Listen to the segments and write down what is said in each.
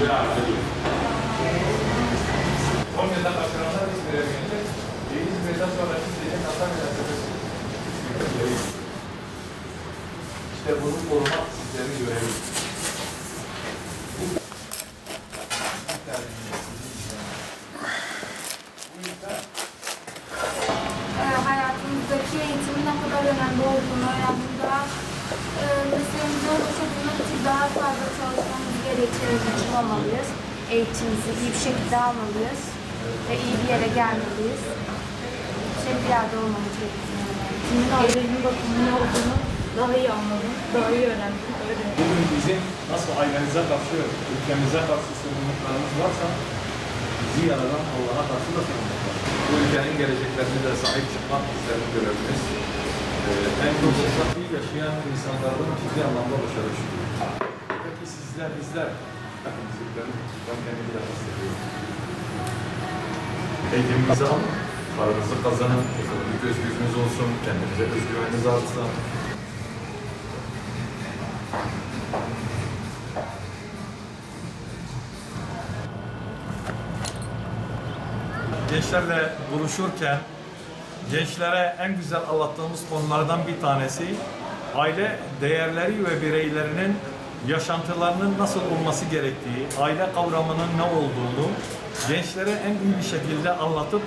Ediyoruz. 10 yılda kaçıranlar İzmir'e gelecek. İzmir'den sonra gidecek Antalya Üniversitesi. İşte bunu korumak sizlerin görevi. E, önemli olduğunu, yani burada e, mesleğimize ulaşabilmek için daha fazla çalışmamız gerektiğini düşünmemalıyız. Eğitimimizi iyi bir şekilde almalıyız ve iyi bir yere gelmeliyiz. Şey bir yerde olmamız gerekiyor. Kimin ailenin bakımının ne olduğunu daha iyi anladım, daha iyi öğrendim, öğrendim. Bugün bizim nasıl ailemize karşı, ülkemize karşı sorumluluklarımız varsa bizi yaradan Allah'a karşı da sorumluluk var. bu ülkenin geleceklerine de sahip çıkmak bizlerin görevimiz. Ee, en çok yaşayan insanlardan ciddi anlamda başarı sizler, bizler Hepimizi ben, ben kendimi de hissediyorum. eğitimimizi alın. Paranızı kazanın, ekonomik özgürlüğünüz olsun, kendinize özgüveniniz artsın. Gençlerle buluşurken gençlere en güzel anlattığımız konulardan bir tanesi aile değerleri ve bireylerinin yaşantılarının nasıl olması gerektiği, aile kavramının ne olduğunu gençlere en iyi bir şekilde anlatıp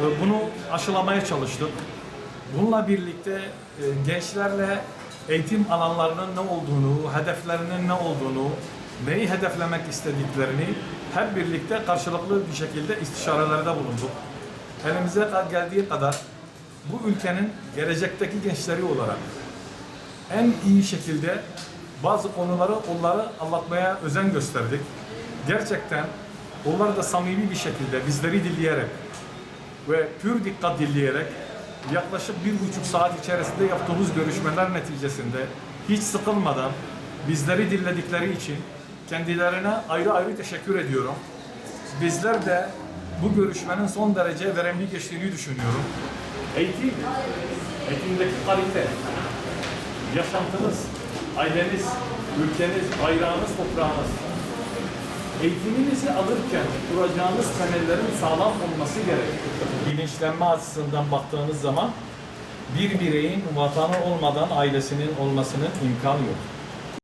e, bunu aşılamaya çalıştık. Bununla birlikte e, gençlerle eğitim alanlarının ne olduğunu, hedeflerinin ne olduğunu, neyi hedeflemek istediklerini hep birlikte karşılıklı bir şekilde istişarelerde bulunduk. Elimize geldiği kadar bu ülkenin gelecekteki gençleri olarak en iyi şekilde bazı konuları onları anlatmaya özen gösterdik. Gerçekten onlar da samimi bir şekilde bizleri dinleyerek ve pür dikkat dinleyerek yaklaşık bir buçuk saat içerisinde yaptığımız görüşmeler neticesinde hiç sıkılmadan bizleri dinledikleri için kendilerine ayrı ayrı teşekkür ediyorum. Bizler de bu görüşmenin son derece verimli geçtiğini düşünüyorum. Eğitim, eğitimdeki kalite, yaşantınız, aileniz, ülkeniz, bayrağınız, toprağınız, eğitiminizi alırken kuracağınız temellerin sağlam olması gerek. Bilinçlenme açısından baktığınız zaman bir bireyin vatanı olmadan ailesinin olmasının imkanı yok.